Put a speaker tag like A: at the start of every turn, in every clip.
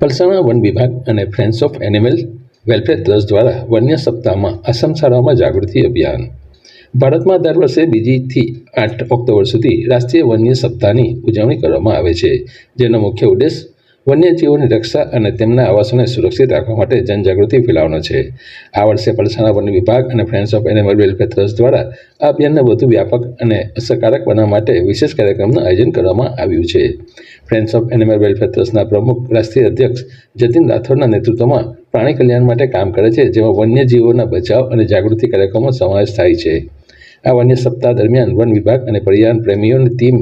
A: પલસાણા વન વિભાગ અને friends of animal welfare trust દ્વારા વન્ય સપ્તાહમાં આસામ શાળાઓમાં જાગૃતિ અભિયાન. ભારતમાં દર વર્ષે બીજીથી આઠ ઓક્ટોબર સુધી રાષ્ટ્રીય વન્ય સપ્તાહની ઉજવણી કરવામાં આવે છે, જેનો મુખ્ય ઉદ્દેશ વન્યજીવોની રક્ષા અને તેમના આવાસોને સુરક્ષિત રાખવા માટે જનજાગૃતિ ફેલાવવાનો છે. આ વર્ષે પલસાણા વન વિભાગ અને friends of animal welfare trust દ્વારા આ અભિયાનને વધુ વ્યાપક અને અસરકારક બનાવવા માટે વિશેષ કાર્યક્રમનું આયોજન કરવામાં આવ્યું છે. ફ્રેન્ડ્સ ઓફ એનિમલ વેલફેર ટ્રસ્ટના પ્રમુખ, રાષ્ટ્રીય અધ્યક્ષ જતીન રાઠોડના નેતૃત્વમાં પ્રાણી કલ્યાણ માટે કામ કરે છે, જેમાં વન્યજીવોના બચાવ અને જાગૃતિ કાર્યક્રમો સમાવેશ થાય છે. આ વન્ય સપ્તાહ દરમિયાન વન વિભાગ અને પર્યાવરણ પ્રેમીઓની ટીમ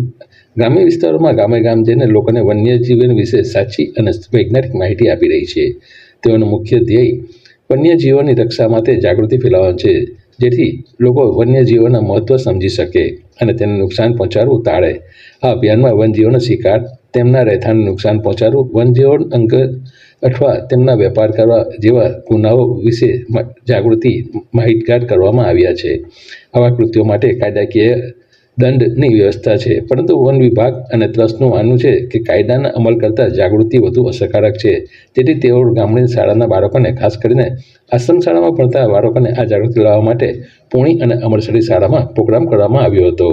A: ગ્રામ્ય વિસ્તારોમાં ગામે ગામ જઈને લોકોને વન્યજીવન વિશે સાચી અને વૈજ્ઞાનિક માહિતી આપી રહી છે. તેઓનો મુખ્ય ધ્યેય વન્યજીવોની રક્ષા માટે જાગૃતિ ફેલાવવાનો છે, જેથી લોકો વન્યજીવોના મહત્ત્વ સમજી શકે અને તેને નુકસાન પહોંચાડવું ટાળે. આ અભિયાનમાં વનજીવોનો શિકાર, તેમના રહેઠાણને નુકસાન પહોંચાડવું વનજીવો અંગ અથવા તેમના વેપાર કરવા જેવા ગુનાઓ વિશે જાગૃતિ, માહિતગાર કરવામાં આવ્યા છે. આવા કૃત્યો માટે કાયદાકીય દંડની વ્યવસ્થા છે. પરંતુ વન વિભાગ અને ટ્રસ્ટનું માનવું છે કે કાયદાના અમલ કરતાં જાગૃતિ વધુ અસરકારક છે. તેથી તેઓ ગામની શાળાના બાળકોને ખાસ કરીને આશ્રમ શાળામાં ભણતા બાળકોને આ જાગૃતિ લાવવા માટે પૂણી અને અમરસરી શાળામાં પ્રોગ્રામ કરવામાં આવ્યો હતો.